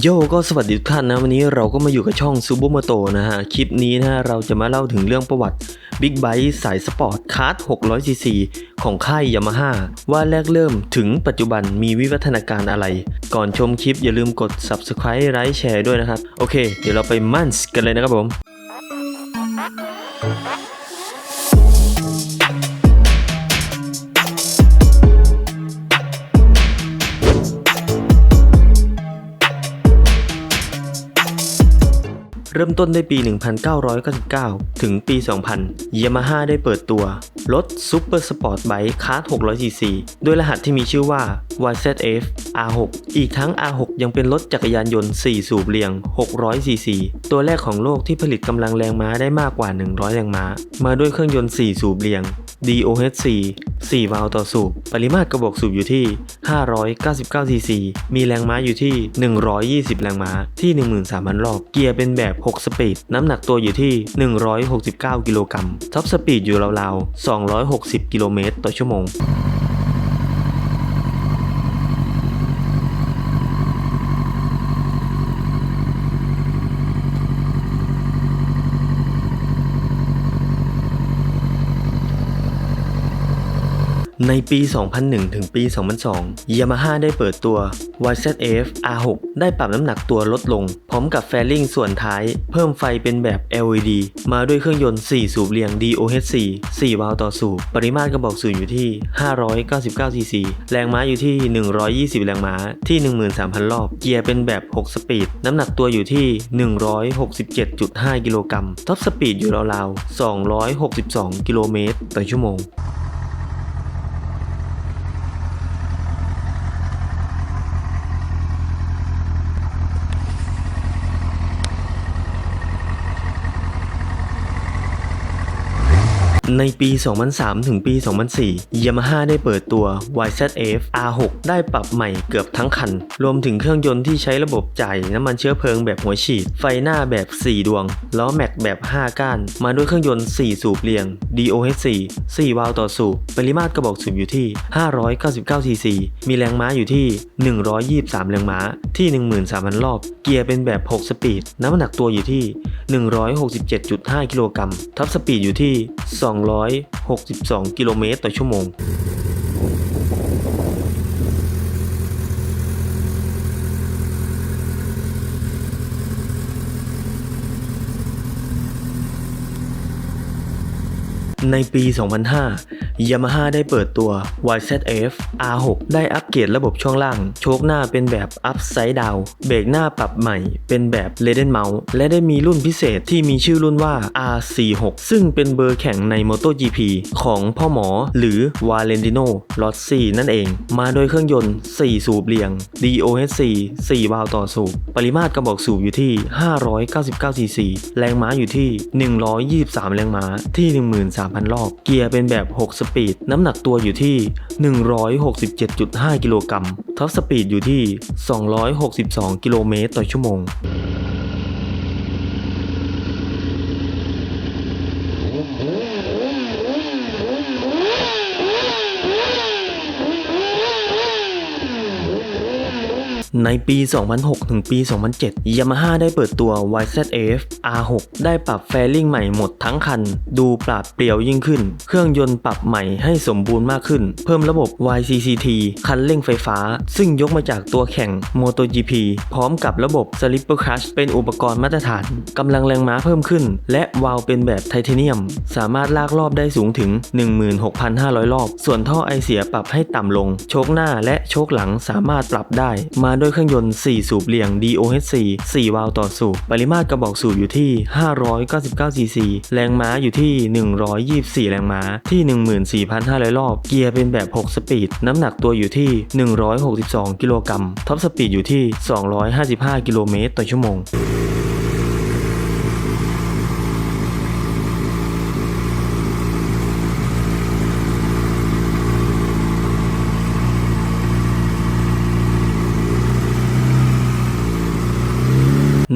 โยก็สวัสดีทุกท่านนะวันนี้เราก็มาอยู่กับช่องซูเปอร์มโตนะฮะ คลิปนี้นะฮะเราจะมาเล่าถึงเรื่องประวัติบิ๊กไบค์สายสปอร์ตคาร์ด 600cc ของค่ายยามาฮ่าว่าแรกเริ่มถึงปัจจุบันมีวิวัฒนาการอะไร ก่อนชมคลิปอย่าลืมกด subscribe ไลค์แชร์ด้วยนะครับ โอเค เดี๋ยวเราไปมั่นส์กันเลยนะครับผม เริ่มต้นในปี 1999 ถึงปี 2000 Yamaha ได้เปิดตัว รถซูเปอร์สปอร์ตไบค์คาร์ 600cc ด้วยรหัสที่มีชื่อว่า YZF R6 อีกทั้ง R6 ยังเป็นรถจักรยานยนต์ 4 สูบเรียง 600cc ตัวแรกของโลกที่ผลิตกำลังแรงม้าได้มากกว่า 100 แรงม้า มาด้วยเครื่องยนต์ 4 สูบเรียง DOHC 4 วาล์วต่อสูบ ปริมาตรกระบอกสูบอยู่ที่ 599 cc มีแรงม้าอยู่ที่ 120 แรงม้าที่ 13,000 รอบ เกียร์เป็นแบบ 6 สปีด น้ำหนักตัวอยู่ที่ 169 กิโลกรัม ท็อปสปีดอยู่ราวๆ 260 กิโลเมตรต่อชั่วโมง ในปี 2001 ถึงปี 2002 Yamaha ได้เปิดตัว YZF R6 ได้ปรับน้ำหนักตัวลดลง พร้อมกับแฟลิ่งส่วนท้าย เพิ่มไฟเป็นแบบ LED มาด้วยเครื่องยนต์ 4 สูบเรียง DOHC 4 วาล์วต่อสูบ ปริมาตรกระบอกสูบอยู่ที่ 599 cc แรงม้าอยู่ที่ 120 แรงม้าที่ 13,000 รอบ เกียร์เป็นแบบ 6 สปีด น้ำหนักตัวอยู่ที่ 167.5 กิโลกรัม ท็อปสปีดอยู่ราวๆ 262 กิโลเมตรต่อชั่วโมง ในปี 2003 ถึงปี 2004 Yamaha ได้เปิดตัว YZF R6 ได้ปรับใหม่เกือบทั้งคัน รวมถึงเครื่องยนต์ที่ใช้ระบบจ่ายน้ำมันเชื้อเพลิงแบบหัวฉีด ไฟหน้าแบบ 4 ดวง ล้อแม็กแบบ 5 ก้าน มาด้วยเครื่องยนต์ 4 สูบเรียง DOHC 4 วาล์วต่อสูบ ปริมาตรกระบอกสูบอยู่ที่ 599 cc มีแรงม้าอยู่ที่ 123 แรงม้า ที่ 13,000 รอบ เกียร์เป็นแบบ 6 สปีด น้ำหนักตัวอยู่ที่ 167.5 กิโลกรัมท็อปสปีดอยู่ที่ 2 262 กิโลเมตรต่อชั่วโมง ในปี 2005 Yamaha ได้เปิดตัว YZF R6 ได้อัปเกรดระบบช่วงล่าง โชคหน้าเป็นแบบ Upside Down เบรกหน้าปรับใหม่ เป็นแบบ l e d e n Mount และได้มีรุ่นพิเศษที่มีชื่อรุ่นว่า R46 ซึ่งเป็นเบอร์แข่งใน MotoGP ของพ่อหมอหรือ Valentino Rossi นั่นเอง มาโดยเครื่องยนต์ 4 สูบเรียง DOHC 4 วาล์วต่อสูบ ปริมาตรกระบอกสูบอยู่ที่ 599 cc แรงม้าอยู่ที่ 123 แรงม้าที่ 13,000รอบ เกียร์เป็นแบบ 6 สปีด น้ำหนักตัวอยู่ที่ 167.5 กิโลกรัม ท็อปสปีดอยู่ที่ 262 กิโลเมตรต่อชั่วโมง ในปี 2006 ถึงปี 2007 Yamaha ได้เปิดตัว YZF R6 ได้ปรับแฟลิ่งใหม่หมดทั้งคัน ดูปราดเปรียวยิ่งขึ้น เครื่องยนต์ปรับใหม่ให้สมบูรณ์มากขึ้น เพิ่มระบบ YCCT คันเร่งไฟฟ้า ซึ่งยกมาจากตัวแข่ง MotoGP พร้อมกับระบบ Slipper Clutch เป็นอุปกรณ์มาตรฐาน กำลังแรงม้าเพิ่มขึ้น และวาล์วเป็นแบบไทเทเนียม สามารถลากรอบได้สูงถึง 16,500 รอบ ส่วนท่อไอเสียปรับให้ต่ำลง โชคหน้าและโชคหลังสามารถปรับได้มาด้วยเครื่องยนต์ 4 สูบเรียง DOHC 4 วาล์วต่อสูบ ปริมาตรกระบอกสูบอยู่ที่ 599 cc แรงม้าอยู่ที่ 124 แรงม้าที่ 14,500 รอบ เกียร์เป็นแบบ 6 สปีด น้ำหนักตัวอยู่ที่ 162 กิโลกรัม ท็อปสปีดอยู่ที่ 255 กิโลเมตรต่อชั่วโมง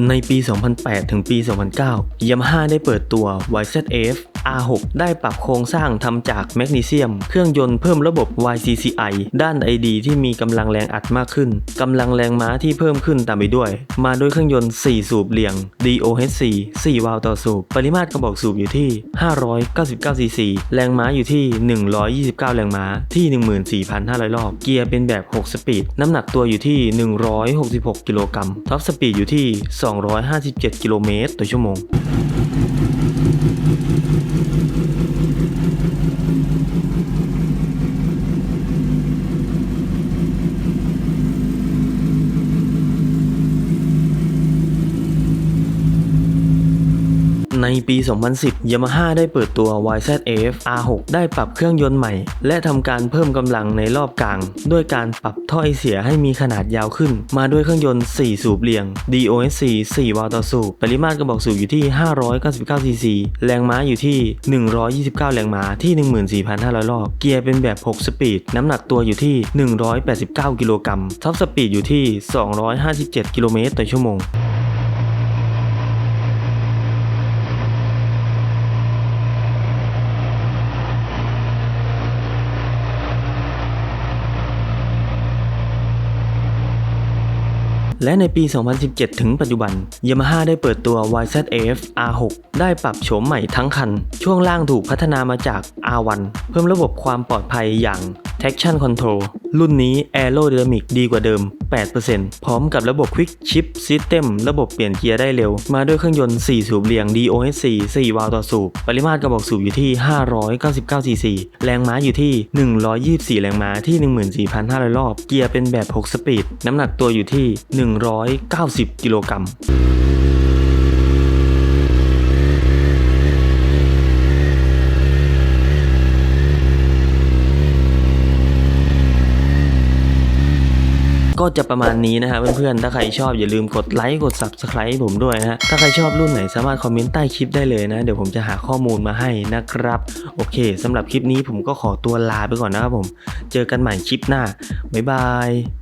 ในปี 2008 ถึงปี 2009 Yamaha ได้เปิดตัว YZF R6 ได้ปรับโครงสร้างทำจากแมกนีเซียม เครื่องยนต์เพิ่มระบบ YCCI ด้าน ID ที่มีกำลังแรงอัดมากขึ้นกำลังแรงม้าที่เพิ่มขึ้นตามไปด้วย มาด้วยเครื่องยนต์ 4 สูบเรียง DOHC 4 วาล์วต่อสูบ ปริมาตรกระบอกสูบอยู่ที่ 599 cc แรงม้าอยู่ที่ 129 แรงม้าที่ 14,500 รอบ เกียร์เป็นแบบ 6 สปีด น้ำหนักตัวอยู่ที่ 166 กิโลกรัม ท็อปสปีดอยู่ที่ 257 กิโลเมตรต่อชั่วโมง ปี 2010 Yamaha ได้เปิดตัว YZF R6 ได้ปรับเครื่องยนต์ใหม่ และทำการเพิ่มกำลังในรอบกลาง ด้วยการปรับท่อไอเสียให้มีขนาดยาวขึ้น มาด้วยเครื่องยนต์ 4 สูบเรียง DOSC 4 วาล์วต่อสูบ ปริมาตรกระบอกสูบอยู่ที่ 599 cc แรงม้าอยู่ที่ 129 แรงม้าที่ 14,500 รอบ เกียร์เป็นแบบ 6 สปีด น้ำหนักตัวอยู่ที่ 189 กิโลกรัม ท็อปสปีดอยู่ที่ 257 กิโลเมตรต่อชั่วโมง และในปี 2017 ถึงปัจจุบัน Yamaha ได้เปิดตัว YZF R6 ได้ปรับโฉมใหม่ทั้งคัน ช่วงล่างถูกพัฒนามาจาก R1 เพิ่มระบบความปลอดภัยอย่าง Traction Control รุ่นนี้ Aerodynamic ดีกว่าเดิม 8%พร้อมกับระบบ Quick Shift System ระบบเปลี่ยนเกียร์ได้เร็ว มาด้วยเครื่องยนต์ 4 สูบเรียง DOHC 4 วาล์วต่อสูบ ปริมาตรกระบอกสูบอยู่ที่ 599 cc แรงม้าอยู่ที่ 124 แรงม้าที่ 14,500 รอบ เกียร์เป็นแบบ 6 สปีด น้ำหนักตัวอยู่ที่ 190 กิโลกรัม ก็จะประมาณนี้นะฮะเพื่อนๆ ถ้าใครชอบอย่าลืมกดไลค์กด Subscribe ผมด้วยนะฮะ ถ้าใครชอบรุ่นไหนสามารถคอมเมนต์ใต้คลิปได้เลยนะ เดี๋ยวผมจะหาข้อมูลมาให้นะครับ โอเคสำหรับคลิปนี้ผมก็ขอตัวลาไปก่อนนะครับผม เจอกันใหม่คลิปหน้า บ๊ายบาย